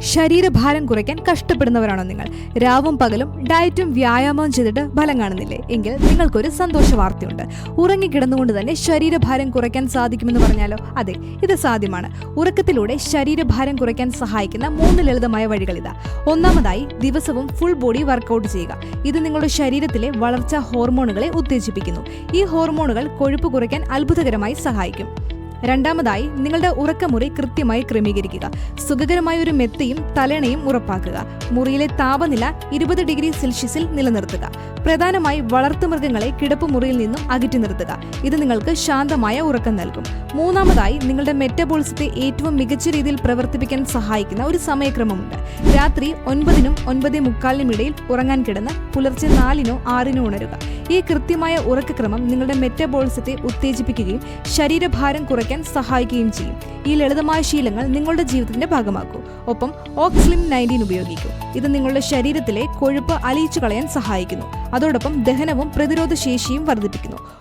ശരീരഭാരം കുറയ്ക്കാൻ കഷ്ടപ്പെടുന്നവരാണോ നിങ്ങൾ? രാവും പകലും ഡയറ്റും വ്യായാമവും ചെയ്തിട്ട് ഫലം കാണുന്നില്ലേ? എങ്കിൽ നിങ്ങൾക്കൊരു സന്തോഷ വാർത്തയുണ്ട്. ഉറങ്ങിക്കിടന്നുകൊണ്ട് തന്നെ ശരീരഭാരം കുറയ്ക്കാൻ സാധിക്കുമെന്ന് പറഞ്ഞാലോ? അതെ ഇത് സാധ്യമാണ്. ഉറക്കത്തിലൂടെ ശരീരഭാരം കുറയ്ക്കാൻ സഹായിക്കുന്ന മൂന്ന് ലളിതമായ വഴികൾ ഇതാ. ഒന്നാമതായി ദിവസവും ഫുൾ ബോഡി വർക്കൗട്ട് ചെയ്യുക. ഇത് നിങ്ങളുടെ ശരീരത്തിലെ വളർച്ചാ ഹോർമോണുകളെ ഉത്തേജിപ്പിക്കുന്നു. ഈ ഹോർമോണുകൾ കൊഴുപ്പ് കുറയ്ക്കാൻ അത്ഭുതകരമായി സഹായിക്കും. രണ്ടാമതായി നിങ്ങളുടെ ഉറക്കമുറി കൃത്യമായി ക്രമീകരിക്കുക. സുഖകരമായ ഒരു മെത്തയും തലണയും ഉറപ്പാക്കുക. മുറിയിലെ താപനില ഇരുപത് ഡിഗ്രി സെൽഷ്യസിൽ നിലനിർത്തുക. പ്രധാനമായി വളർത്തുമൃഗങ്ങളെ കിടപ്പുമുറിയിൽ നിന്നും അകറ്റി നിർത്തുക. ഇത് നിങ്ങൾക്ക് ശാന്തമായ ഉറക്കം നൽകും. മൂന്നാമതായി നിങ്ങളുടെ മെറ്റബോളിസത്തെ ഏറ്റവും മികച്ച രീതിയിൽ പ്രവർത്തിപ്പിക്കാൻ സഹായിക്കുന്ന ഒരു സമയക്രമമുണ്ട്. രാത്രി ഒൻപതിനും ഒൻപത് മുക്കാലിനും ഇടയിൽ ഉറങ്ങാൻ കിടന്ന് പുലർച്ചെ നാലിനോ ആറിനോ ഉണരുക. ഈ കൃത്യമായ ഉറക്കക്രമം നിങ്ങളുടെ മെറ്റബോളിസത്തെ ഉത്തേജിപ്പിക്കുകയും ശരീരഭാരം കുറയ്ക്കാൻ സഹായിക്കുകയും ചെയ്യും. ഈ ലളിതമായ ശീലങ്ങൾ നിങ്ങളുടെ ജീവിതത്തിന്റെ ഭാഗമാക്കൂ. ഒപ്പം ഓക്സ്ലിം നയന്റീൻ ഉപയോഗിക്കൂ. ഇത് നിങ്ങളുടെ ശരീരത്തിലെ കൊഴുപ്പ് അലിയിച്ചു കളയാൻ സഹായിക്കുന്നു. അതോടൊപ്പം ദഹനവും പ്രതിരോധ ശേഷിയും വർദ്ധിപ്പിക്കുന്നു.